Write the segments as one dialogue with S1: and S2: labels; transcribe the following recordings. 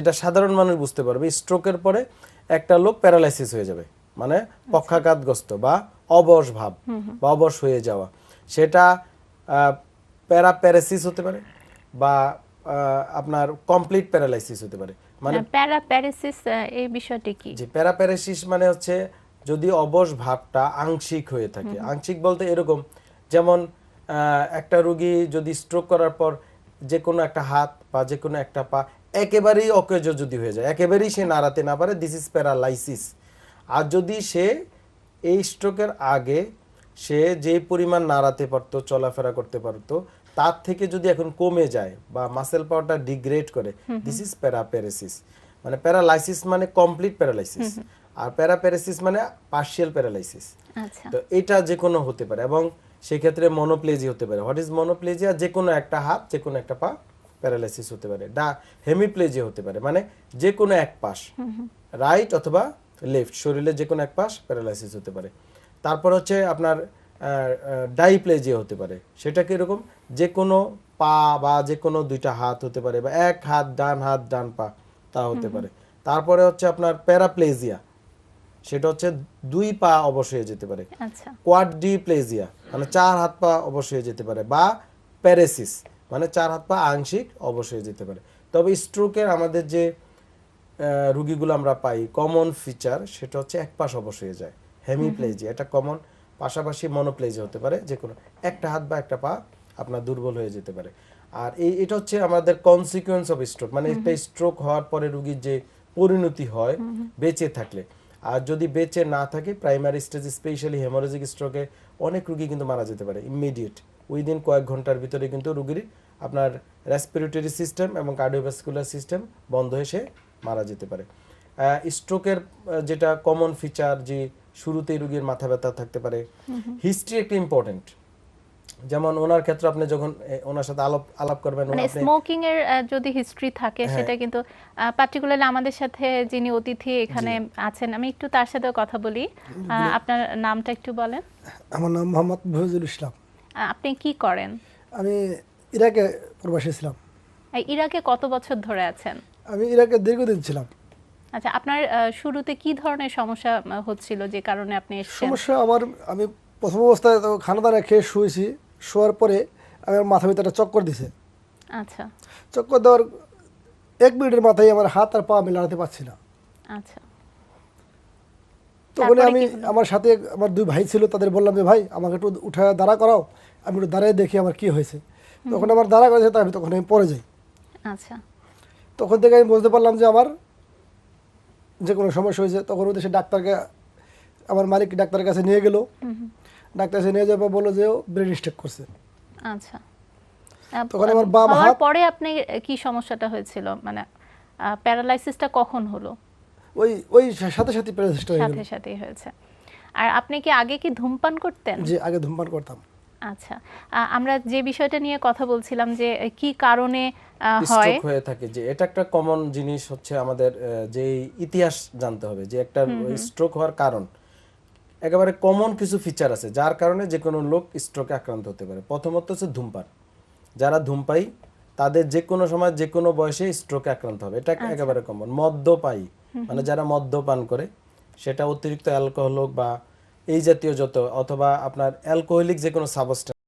S1: এটা সাধারণ মানুষ বুঝতে পারবে স্ট্রোকের পরে একটা লোক প্যারালাইসিস হয়ে যাবে মানে পক্ষাঘাতগ্রস্ত বা অবশ ভাব বা অবশ হয়ে যাওয়া। সেটা প্যারা প্যারাসিস হতে পারে বা আপনার কমপ্লিট প্যারালাইসিস হতে পারে মানে
S2: প্যারা প্যারাসিস এই বিষয়টি কি?
S1: যে প্যারাপ্যারাসিস মানে হচ্ছে যদি অবশ ভাবটা আংশিক হয়ে থাকে। আংশিক বলতে এরকম যেমন আহ, একটা রোগী যদি স্ট্রোক করার পর যে কোনো একটা হাত বা যে কোনো একটা পা একেবারেই অকেজ যদি হয়ে যায় একেবারেই সে নাড়াতে না পারে দিস ইজ প্যারালাইসিস আর যদি সে এই স্ট্রোকের আগে সে যে পরিমাণ নাড়াতে পারতো চলাফেরা করতে পারতো তার থেকে যদি এখন কমে যায় বা মাসেল পাওয়ারটা ডিগ্রেড করে দিস ইজ প্যারাপ্যারাসিস মানে প্যারালাইসিস মানে কমপ্লিট প্যারালাইসিস আর প্যারাপ্যারাসিস মানে পার্শিয়াল প্যারালাইসিস
S2: আচ্ছা।
S1: তো এটা যে কোনো হতে পারে এবং সেক্ষেত্রে মনোপ্লেজি হতে পারে। হোয়াট ইজ মনোপ্লেজিয়া যে কোনো একটা হাত যে কোনো একটা পা প্যারালাইসিস হতে পারে ডা হেমিপ্লেজিয়া হতে পারে মানে যে কোনো এক পাশ রাইট অথবা লেফট শরীরের যে কোনো এক পাশ প্যারালাইসিস হতে পারে। তারপর হচ্ছে আপনার ডাইপ্লেজিয়া হতে পারে সেটা কীরকম যে কোনো পা বা যে কোনো দুইটা হাত হতে পারে বা এক হাত ডান হাত ডান পা তা হতে পারে। তারপরে হচ্ছে আপনার প্যারাপ্লেজিয়া সেটা হচ্ছে দুই পা অবশ হয়ে যেতে পারে।
S2: আচ্ছা।
S1: কোয়াড্রিপ্লেজিয়া মানে চার হাত পা অবশ হয়ে যেতে পারে বা প্যারেসিস মানে চার হাত পা আংশিক অবশ হয়ে যেতে পারে। তবে স্ট্রোকের আমাদের যে রুগীগুলো আমরা পাই কমন ফিচার সেটা হচ্ছে এক পাশ অবশ্যই যায়। হেমিপ্লেজিয়া এটা কমন পাশাপাশি মনোপ্লেজিয়া হতে পারে, যে কোনো একটা হাত বা একটা পা আপনার দুর্বল হয়ে যেতে পারে। আর এই, এটা হচ্ছে আমাদের কনসিকুয়েন্স অফ স্ট্রোক মানে একটা স্ট্রোক হওয়ার পরে রুগীর যে পরিণতি হয়, বেঁচে থাকলে। আর যদি বেঁচে না থাকে প্রাইমারি স্টেজ স্পেশালি হেমোরেজিক স্ট্রোকে অনেক রুগী কিন্তু মারা যেতে পারে ইমিডিয়েট উইদিন কয়েক ঘণ্টার ভিতরে কিন্তু রুগীর আপনার রেসপিরেটরি সিস্টেম এবং কার্ডিওভাস্কুলার সিস্টেম বন্ধ হয়ে সে মারা যেতে পারে। স্ট্রোকের যেটা কমন ফিচার যে শুরুতেই রুগীর মাথা ব্যথা থাকতে পারে। হিস্ট্রি একটা ইম্পর্টেন্ট যেমন ওনার ক্ষেত্রে আপনি যখন ওনার সাথে আলাপ আলাপ করবেন
S2: মানে স্মোকিং এর যদি হিস্ট্রি থাকে
S1: হ্যাঁ।
S2: সেটা কিন্তু পার্টিকুলারলি আমাদের সাথে যিনি অতিথি এখানে আছেন আমি একটু তার সাথেও কথা বলি। আহ, আপনার নামটা একটু বলেন।
S3: আমার নাম মোহাম্মদ মহিজুল ইসলাম।
S2: আপনি কি করেন?
S3: আমি ইরাকে প্রবাসী ছিলাম।
S2: এই ইরাকে কত বছর ধরে আছেন?
S3: আমি ইরাকে দীর্ঘদিন ছিলাম।
S2: আচ্ছা আপনার শুরুতে কি ধরনের সমস্যা হচ্ছিল যে কারণে আপনি এসেছেন?
S3: সমস্যা আমার আমি প্রথম অবস্থায় তো খানা দানা খেয়ে শুয়েছি। শোয়ার পরে আমার মাথা ভিতরে চক্কর দিছে।
S2: আচ্ছা।
S3: চক্কর দেওয়ার এক মিনিটের মাথায় আমার হাত আর পা আমি লাড়াতে পারছি না।
S2: আচ্ছা।
S3: তখন আমি আমার সাথে আমার দুই ভাই ছিল তাদের বললাম যে ভাই আমাকে একটু উঠে দাঁড়া করাও। আমি একটু দাঁড়ায় দেখি আমার কি হয়েছে। তখন আমার দাঁড়া করেছে তাই আমি তখন আমি পড়ে যাই।
S2: আচ্ছা।
S3: তখন থেকে আমি বুঝতে পারলাম যে আমার যে কোনো সমস্যা হয়েছে। তখন ওদের সে ডাক্তারকে আমার মালিক ডাক্তারের কাছে নিয়ে গেল। ডাক্তার কাছে নিয়ে যাওয়ার বলল যে ও ব্রেন স্ট্রোক করছে।
S2: আচ্ছা।
S3: তখন আমার বাম হাত-
S2: পরে আপনি কি সমস্যাটা হয়েছিল? মানে প্যারালাইসিসটা কখন হলো?
S3: ওই ওই সাথে সাথে প্যারালাইসিস হয়ে গেল।
S2: সাথে সাথেই হয়েছে। আর আপনি কি আগে কি ধূমপান করতেন?
S3: যে আগে ধূমপান করতাম।
S2: আচ্ছা আমরা যে বিষয়টা নিয়ে কথা বলছিলাম যে কি কারণে হয়?
S1: হয়ে থাকে যে এটা একটা কমন জিনিস হচ্ছে আমাদের যে ইতিহাস জানতে হবে যে একটা স্ট্রোক হওয়ার কারণ। একেবারে কমন কিছু ফিচার আছে যার কারণে যে কোনো লোক স্ট্রোকে আক্রান্ত হতে পারে। প্রথমত হচ্ছে ধূমপান। যারা ধূমপাই তাদের যে কোনো সময় যে কোনো বয়সে স্ট্রোকে আক্রান্ত হবে। এটা একেবারে কমন মদ্যপায়ী মানে যারা মদ্যপান করে সেটা অতিরিক্ত অ্যালকোহল হোক বা এই জাতীয় যত অথবা আপনার অ্যালকোহলিক যে কোনো সাবস্টেন্স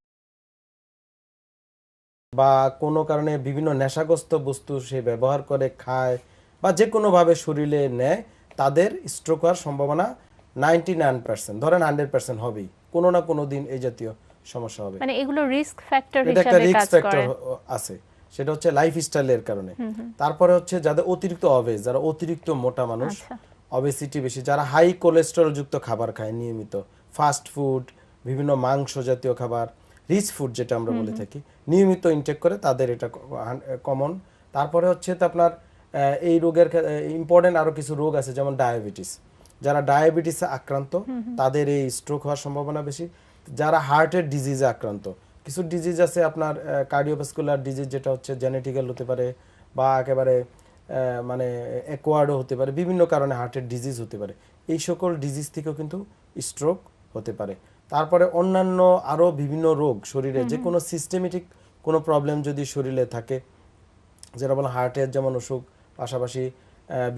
S1: বা কোনো কারণে বিভিন্ন নেশাগ্রস্ত বস্তু সে ব্যবহার করে খায় বা যে কোনোভাবে শরীরে নেয় তাদের স্ট্রোক হওয়ার সম্ভাবনা নাইনটি নাইন পার্সেন্ট ধরেন হান্ড্রেড পার্সেন্ট হবেই। কোনো না কোনো দিন এই জাতীয় সমস্যা হবে।
S2: মানে এগুলো রিস্ক ফ্যাক্টর
S1: এটা একটা
S2: হিসেবে
S1: রিস্ক
S2: কাজ
S1: ফ্যাক্টর আছে। সেটা হচ্ছে লাইফ স্টাইলের কারণে। তারপরে হচ্ছে যাদের অতিরিক্ত অবেজ যারা অতিরিক্ত মোটা মানুষ
S2: আচ্ছা।
S1: অবেসিটি বেশি। যারা হাই কোলেস্টেরল যুক্ত খাবার খায় নিয়মিত। ফাস্ট ফুড বিভিন্ন মাংস জাতীয় খাবার রিচ ফুড যেটা আমরা বলে থাকি নিয়মিত ইনটেক করে তাদের এটা কমন তারপরে হচ্ছে তো আপনার এই রোগের ইম্পর্টেন্ট আরও কিছু রোগ আছে যেমন ডায়াবেটিস যারা ডায়াবেটিসে আক্রান্ত তাদের এই স্ট্রোক হওয়ার সম্ভাবনা বেশি। যারা হার্টের ডিজিজে আক্রান্ত কিছু ডিজিজ আছে আপনার কার্ডিওভাস্কুলার ডিজিজ যেটা হচ্ছে জেনেটিক্যাল হতে পারে বা একেবারে মানে অ্যাকোয়ার্ডও হতে পারে বিভিন্ন কারণে হার্টের ডিজিজ হতে পারে। এই সকল ডিজিজ থেকেও কিন্তু স্ট্রোক হতে পারে। তারপরে অন্যান্য আরও বিভিন্ন রোগ শরীরে যে কোনো সিস্টেমেটিক কোনো প্রবলেম যদি শরীরে থাকে যেটা বলে হার্টের যেমন অসুখ পাশাপাশি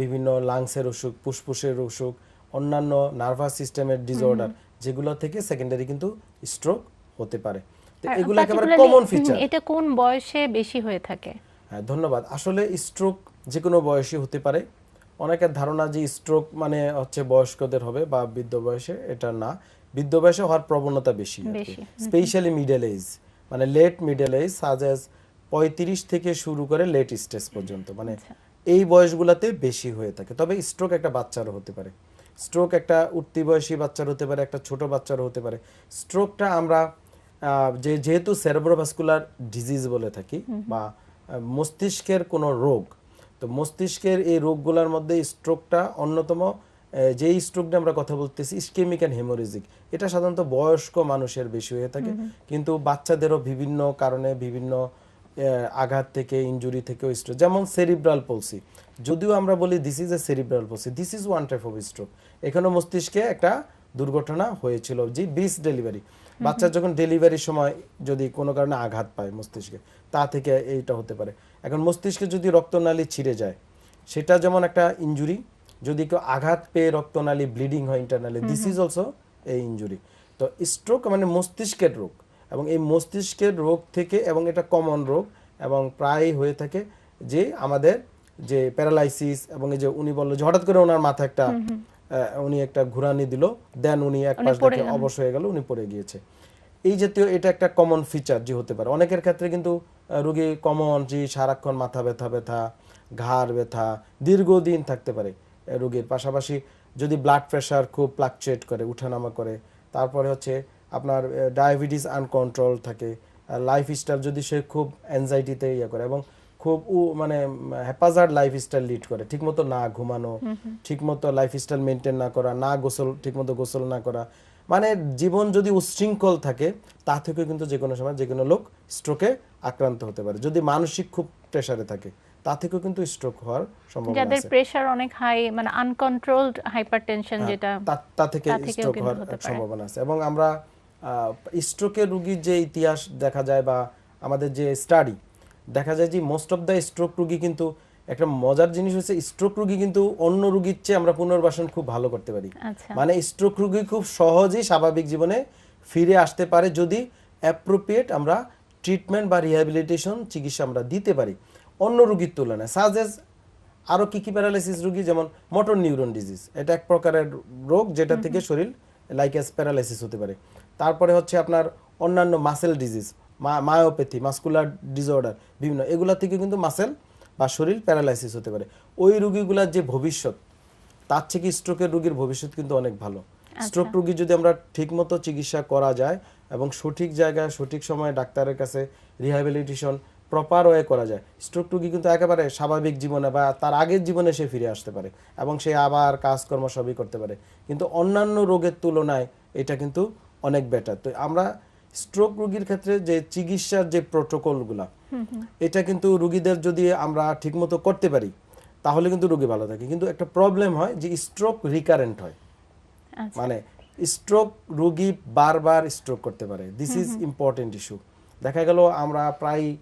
S1: বিভিন্ন লাংসের অসুখ ফুসফুসের অসুখ অন্যান্য নার্ভাস সিস্টেমের ডিসঅর্ডার যেগুলো থেকে সেকেন্ডারি কিন্তু স্ট্রোক হতে পারে। তো এগুলো একেবারে কমন ফিচার
S2: এটা কোন বয়সে বেশি হয়ে থাকে?
S1: হ্যাঁ ধন্যবাদ। আসলে স্ট্রোক যে কোনো বয়সী হতে পারে। অনেকের ধারণা যে স্ট্রোক মানে হচ্ছে বয়স্কদের হবে বা বৃদ্ধ বয়সে এটা না। বৃদ্ধ বয়সে হওয়ার প্রবণতা বেশি স্পেশালি মিডল এজ মানে লেট মিডল এজ সাজ এজ পঁয়ত্রিশ থেকে শুরু করে লেট স্টেজ পর্যন্ত মানে এই বয়সগুলোতে বেশি হয়ে থাকে। তবে স্ট্রোক একটা বাচ্চারও হতে পারে। স্ট্রোক একটা উঠতি বয়সী বাচ্চার হতে পারে একটা ছোট বাচ্চারও হতে পারে। স্ট্রোকটা আমরা যে যেহেতু সেরেব্রোভাস্কুলার ডিজিজ বলে থাকি বা মস্তিষ্কের কোনো রোগ। তো মস্তিষ্কের এই রোগগুলোর মধ্যে স্ট্রোকটা অন্যতম যেই স্ট্রোক নিয়ে আমরা কথা বলতেছি ইস্কেমিক অ্যান্ড হেমোরেজিক। এটা সাধারণত বয়স্ক মানুষের বেশি হয়ে থাকে। কিন্তু বাচ্চাদেরও বিভিন্ন কারণে বিভিন্ন আঘাত থেকে ইনজুরি থেকেও স্ট্রোক। যেমন সেরিব্রাল পলসি যদিও আমরা বলি this is a cerebral palsy this is one type of stroke এখানে মস্তিষ্কে একটা দুর্ঘটনা হয়েছিল যে বিস ডেলিভারি বাচ্চার যখন ডেলিভারির সময় যদি কোনো কারণে আঘাত পায় মস্তিষ্কে তা থেকে এইটা হতে পারে। এখন মস্তিষ্কে যদি রক্তনালী ছিঁড়ে যায় সেটা যেমন একটা ইনজুরি যদি কেউ আঘাত পেয়ে রক্তনালী ব্লিডিং হয় ইন্টারনালি দিস ইজ অলসো এই ইনজুরি তো স্ট্রোক মানে মস্তিষ্কের রোগ এবং এই মস্তিষ্কের রোগ থেকে এবং এটা কমন রোগ এবং প্রায় হয়ে থাকে যে আমাদের যে প্যারালাইসিস এবং এই যে উনি বলল যে হঠাৎ করে ওনার মাথা একটা উনি একটা ঘুরানি দিল দেন উনি এক পাশ
S2: গেলেন।
S1: অবশ হয়ে গেল উনি পড়ে গিয়েছে। এই জাতীয় এটা একটা কমন ফিচার যে হতে পারে। অনেকের ক্ষেত্রে কিন্তু রোগী কমন যে সারাক্ষণ মাথা ব্যথা ব্যথা ঘাড় ব্যথা দীর্ঘদিন থাকতে পারে রোগীর। পাশাপাশি যদি ব্লাড প্রেশার খুব ফ্লাকচুয়েট করে উঠানামা করে তারপরে হচ্ছে আপনার ডায়াবেটিস আনকন্ট্রোল থাকে লাইফস্টাইল যদি সে খুব অ্যাংজাইটিতে ইয়ে করে এবং খুব উ মানে হ্যাপাজার্ড লাইফস্টাইল লিড করে। ঠিকমতো না ঘুমানো ঠিকমতো লাইফস্টাইল মেনটেন না করা না গোসল ঠিকমতো গোসল না করা। মানে জীবন যদি উচ্ছৃঙ্খল থাকে তা থেকে কিন্তু যে কোনো সময় যে কোনো লোক স্ট্রোকে আক্রান্ত হতে পারে। যদি মানসিক খুব প্রেসারে থাকে তা থেকেও কিন্তু স্ট্রোক হওয়ার সম্ভাবনা
S2: যাদের
S1: আছে।
S2: প্রেশার অনেক হাই মানে আনকন্ট্রোলড হাইপারটেনশন
S1: হ্যাঁ,
S2: যেটা
S1: তা- তা থেকে স্ট্রোক হওয়ার সম্ভাবনা আছে। এবং আমরা স্ট্রোকের রুগীর যে ইতিহাস দেখা যায় বা আমাদের যে স্টাডি দেখা যায় যে মোস্ট অফ দ্য স্ট্রোক রুগী কিন্তু একটা মজার জিনিস হচ্ছে স্ট্রোক রুগী কিন্তু অন্য রুগীর চেয়ে আমরা পুনর্বাসন খুব ভালো করতে পারি।
S2: আচ্ছা।
S1: মানে স্ট্রোক রুগী খুব সহজেই স্বাভাবিক জীবনে ফিরে আসতে পারে যদি অ্যাপ্রোপ্রিয়েট আমরা ট্রিটমেন্ট বা রিহ্যাবিলিটেশন চিকিৎসা আমরা দিতে পারি। অন্য রুগীর তুলনায় সাজেস আরও কী কী প্যারালাইসিস রুগী যেমন মোটর নিউরন ডিজিজ এটা এক প্রকারের রোগ যেটা থেকে শরীর লাইক প্যারালাইসিস হতে পারে। তারপরে হচ্ছে আপনার অন্যান্য muscle disease myopathy muscular disorder বিভিন্ন এগুলা থেকে কিন্তু মাসেল বা শরীর প্যারালাইসিস হতে পারে। ওই রুগীগুলার যে ভবিষ্যৎ তার থেকে স্ট্রোকের রোগীর ভবিষ্যৎ কিন্তু অনেক ভালো। স্ট্রোক রোগী যদি আমরা ঠিকমতো চিকিৎসা করা যায় এবং সঠিক জায়গায় সঠিক সময়ে ডাক্তারের কাছে রিহ্যাবিলিটেশন প্রপার ওয়ে করা যায় স্ট্রোক রোগী কিন্তু একেবারে স্বাভাবিক জীবনে বা তার আগের জীবনে সে ফিরে আসতে পারে এবং সে আবার কাজকর্ম সবই করতে পারে। কিন্তু অন্যান্য রোগের তুলনায় এটা কিন্তু অনেক বেটার তো আমরা স্ট্রোক রোগীর ক্ষেত্রে যে চিকিৎসার যে প্রোটোকলগুলা এটা কিন্তু রুগীদের যদি আমরা ঠিকমতো করতে পারি তাহলে কিন্তু রোগী ভালো থাকে। কিন্তু একটা প্রবলেম হয় যে স্ট্রোক রিকারেন্ট হয়।
S2: আচ্ছা।
S1: মানে স্ট্রোক রোগী বারবার স্ট্রোক করতে পারে। দিস ইজ ইম্পর্টেন্ট ইস্যু দেখা গেল আমরা প্রায়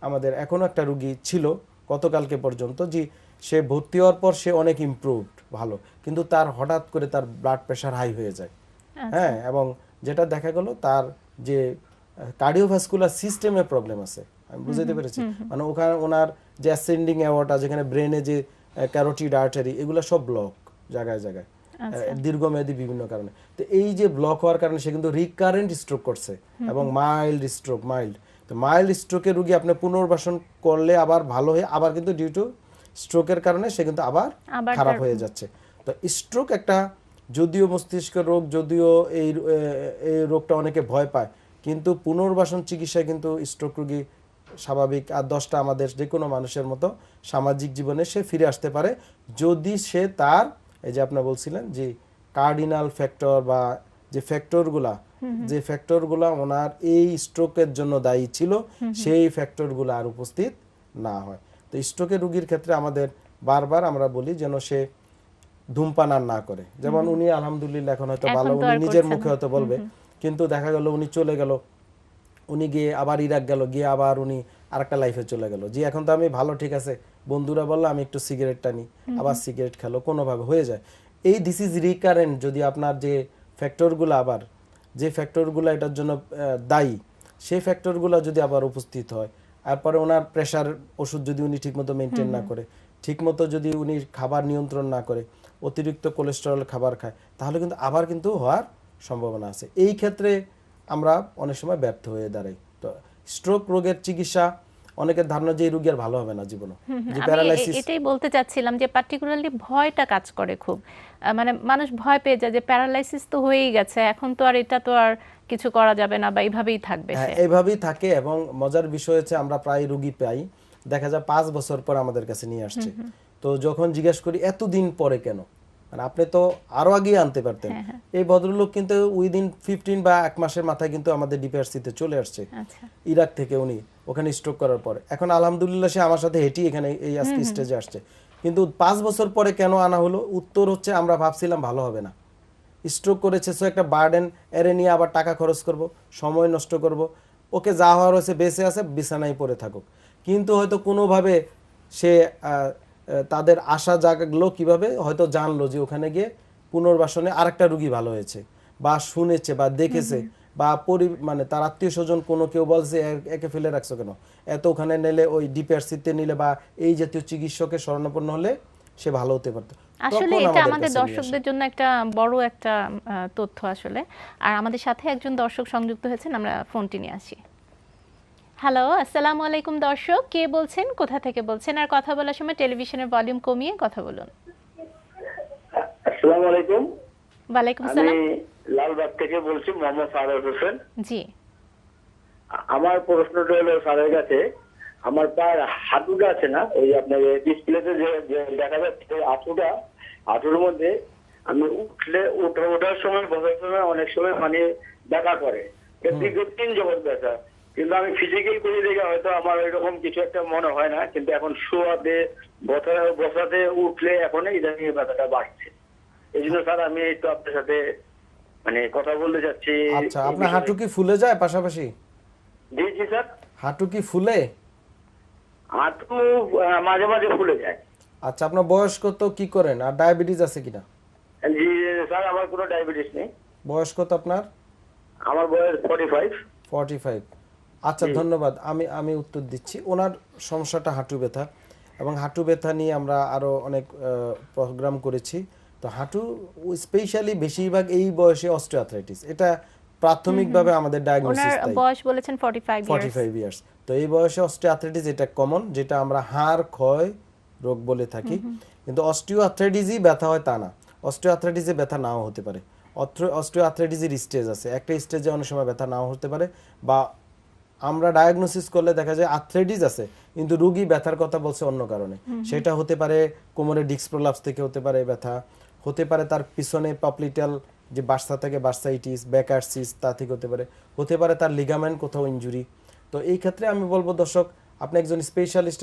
S1: আমাদের এখনও একটা রুগী ছিল গতকালকে পর্যন্ত যে সে ভর্তি হওয়ার পর সে অনেক ইমপ্রুভড ভালো। কিন্তু তার হঠাৎ করে তার ব্লাড প্রেশার হাই হয়ে যায়। হ্যাঁ এবং যেটা দেখা গেল তার যে কার্ডিওভাস্কুলার সিস্টেমে প্রবলেম আছে। আমি বুঝতে পেরেছি। মানে ওখানে ওনার যে অ্যাসেন্ডিং অ্যাওয়ার্টা যেখানে ব্রেনে যে ক্যারোটিড আর্টারি এগুলো সব ব্লক জায়গায় জায়গায়। দীর্ঘমেয়াদী বিভিন্ন কারণে। তো এই যে ব্লক হওয়ার কারণে সে কিন্তু রিকারেন্ট স্ট্রোক করছে এবং মাইল্ড স্ট্রোক মাইল্ড তো মাইল্ড স্ট্রোকের রুগী আপনি পুনর্বাসন করলে আবার ভালো হয়ে আবার কিন্তু ডিউ টু স্ট্রোকের কারণে সে কিন্তু আবার খারাপ হয়ে যাচ্ছে। তো স্ট্রোক একটা যদিও মস্তিষ্কের রোগ যদিও এই এই রোগটা অনেকে ভয় পায় কিন্তু পুনর্বাসন চিকিৎসায় কিন্তু স্ট্রোক রোগী স্বাভাবিক। আর দশটা আমাদের যে কোনো মানুষের মতো সামাজিক জীবনে সে ফিরে আসতে পারে। যদি সে তার এই যে আপনার বলছিলেন যে কার্ডিনাল ফ্যাক্টর বা যে ফ্যাক্টরগুলা যে ফ্যাক্টরগুলা ওনার এই স্ট্রোকের জন্য দায়ী ছিল সেই ফ্যাক্টরগুলো আর উপস্থিত না হয়। তো স্ট্রোকের রোগীর ক্ষেত্রে আমাদের বারবার আমরা বলি যেন সে ধূমপান আর না করে। যেমন উনি আলহামদুলিল্লাহ এখন হয়তো ভালো উনি নিজের মুখে হয়তো বলবে। কিন্তু দেখা গেল উনি চলে গেল। উনি গিয়ে আবার ইরাক গেল গিয়ে আবার উনি আর একটা লাইফে চলে গেল। যে এখন তো আমি ভালো ঠিক আছে। বন্ধুরা বলল আমি একটু সিগারেট টানি আবার সিগারেট খেলো কোনোভাবে হয়ে যায়। এই দিস ইজ রিকারেন্ট যদি আপনার যে ফ্যাক্টরগুলো আবার যে ফ্যাক্টরগুলো এটার জন্য দায়ী সেই ফ্যাক্টরগুলো যদি আবার উপস্থিত হয় তারপরে ওনার প্রেশার ওষুধ যদি উনি ঠিকমতো মেনটেন না করে ঠিকমতো যদি উনি খাবার নিয়ন্ত্রণ না করে অতিরিক্ত কোলেস্টেরল খাবার খায় তাহলে কিন্তু আবার কিন্তু হওয়ার সম্ভাবনা আছে। এই ক্ষেত্রে আমরা অনেক সময় ব্যর্থ হয়ে দাঁড়াই। তো স্ট্রোক রোগের চিকিৎসা অনেকের ধারণা যে রোগী আর ভালো হবে না জীবনে। যে প্যারালাইসিস
S2: এটাই বলতে চাচ্ছিলাম যে পার্টিকুলারলি ভয়টা কাজ করে খুব। মানে মানুষ ভয় পেয়ে যায় যে প্যারালাইসিস তো হয়েই গেছে এখন তো আর এটা তো আর কিছু করা যাবে না বা এইভাবেই থাকবে
S1: হ্যাঁ এইভাবেই থাকে এবং মজার বিষয় হচ্ছে আমরা প্রায় রুগী পাই। দেখা যায় পাঁচ বছর পর আমাদের কাছে নিয়ে আসছে। তো যখন জিজ্ঞেস করি এতদিন পরে কেন? মানে আপনি তো আরও আগেই আনতে পারতেন।
S2: হ্যাঁ,
S1: এই ভদ্রলোক কিন্তু উইদিন ফিফটিন বা এক মাসের মাথায় কিন্তু আমাদের ডিপিআরসিতে চলে আসছে।
S2: আচ্ছা।
S1: ইরাক থেকে উনি ওখানে স্ট্রোক করার পরে। এখন আলহামদুলিল্লাহ সে আমার সাথে হেঁটেই এখানে এই আজকে স্টেজে আসছে। কিন্তু পাঁচ বছর পরে কেন আনা হলো? উত্তর হচ্ছে আমরা ভাবছিলাম ভালো হবে না। স্ট্রোক করেছে সো একটা বার্ডেন এরে নিয়ে আবার টাকা খরচ করব সময় নষ্ট করব। ওকে যা হওয়ার হয়েছে বেঁচে আছে বিছানায় পড়ে থাকুক। কিন্তু হয়তো কোনোভাবে সে তাদের আশা জাগলো কীভাবে? হয়তো জানলো যে ওখানে গিয়ে পুনর্বাসনে আরেকটা রুগী ভালো হয়েছে বা শুনেছে বা দেখেছে বা পরি মানে তার আত্মীয় স্বজন কোনো কেউ বলছে একে ফেলে রাখছো কেন? এত ওখানে নিলে ওই ডিপিআরসিতে নিলে বা এই জাতীয় চিকিৎসকের শরণাপন্ন হলে সে ভালো হতে পারতো।
S2: আসলে এটা
S1: আমাদের।
S2: দর্শকদের জন্য একটা বড় একটা তথ্য আসলে। আর আমাদের সাথে একজন দর্শক সংযুক্ত হয়েছেন আমরা ফোনটি নিয়ে আসি। হ্যালো আসসালামু আলাইকুম দর্শক। কে বলছেন কোথা থেকে বলছেন? আর কথা বলার সময় টেলিভিশনের ভলিউম কমিয়ে কথা বলুন।
S4: আসসালামু আলাইকুম।
S2: ওয়ালাইকুম
S4: আমি লালবাগ থেকে বলছি মোহাম্মদ সারোয়ার হোসেন।
S2: জি।
S4: আমার প্রশ্নটা হলো স্যারের কাছে আমার পায়ের হাঁটুটা আছে না? ওই আপনার ডিসপ্লেতে যে দেখা যাচ্ছে হাঁটুটা হাঁটুর মধ্যে আমি উঠলে উঠে ওঠার সময় বসার সময় অনেক সময় মানে ব্যথা করে। দীর্ঘদিন জগৎ ব্যথা। কিন্তু আমি ফিজিক্যাল করে দেখে হয়তো আমার এরকম কিছু একটা মনে হয় না কিন্তু এখন শোয়াতে বসা বসাতে উঠলে এখন ইদানিং ব্যথাটা বাড়ছে। এই জন্য স্যার আমি একটু আপনার সাথে মানে কথা বলতে চাচ্ছি।
S1: আচ্ছা আপনার হাঁটু কি ফুলে যায় পাশাপাশি?
S4: জি জি স্যার।
S1: হাঁটু কি ফুলে?
S4: হাঁটু মাঝে মাঝে ফুলে যায়।
S1: আচ্ছা আপনার বয়স কত কি করেন? আর ডায়াবেটিস আছে কিনা?
S4: জি স্যার আমার কোনো ডায়াবেটিস নেই।
S1: বয়স কত আপনার?
S4: আমার বয়স ফর্টি ফাইভ
S1: ফর্টি ফাইভ আচ্ছা ধন্যবাদ। আমি আমি উত্তর দিচ্ছি। ওনার সমস্যাটা হাঁটু ব্যথা। এবং হাঁটু ব্যথা নিয়ে আমরা আরও অনেক প্রোগ্রাম করেছি। তো হাঁটু স্পেশালি বেশিরভাগ এই বয়সে অস্টিওআর্থ্রাইটিস এটা প্রাথমিকভাবে আমাদের ডায়াগনোসিস তাই।
S2: বয়স বলেছেন 45
S1: ফর্টি
S2: ইয়ার্স
S1: ফাইভ ইয়ার্স তো এই বয়সে অস্টিওআর্থ্রাইটিস এটা কমন যেটা আমরা হাড় ক্ষয় রোগ বলে থাকি। কিন্তু অস্টিওআর্থ্রাইটিসই ব্যথা হয় তা না। অস্টিওআর্থ্রাইটিসে ব্যথা নাও হতে পারে। অস্টিওআর্থ্রাইটিসের স্টেজ আছে। একটা স্টেজে অনেক সময় ব্যথা নাও হতে পারে বা আমরা ডায়াগনোসিস করলে দেখা যায় আর্থ্রাইটিস আছে কিন্তু রুগী ব্যথার কথা বলছে অন্য কারণে। সেটা হতে পারে কোমরে ডিস্ক প্রলাপস থেকে হতে পারে ব্যথা হতে পারে তার পিছনে পাপলিটাল যে বার্সা থেকে বার্সাইটিস ব্যাকারসিস তা থেকে হতে পারে হতে পারে তার লিগামেন্ট কোথাও ইঞ্জুরি তো এই ক্ষেত্রে আমি বলব দর্শক আপনি একজন স্পেশালিস্ট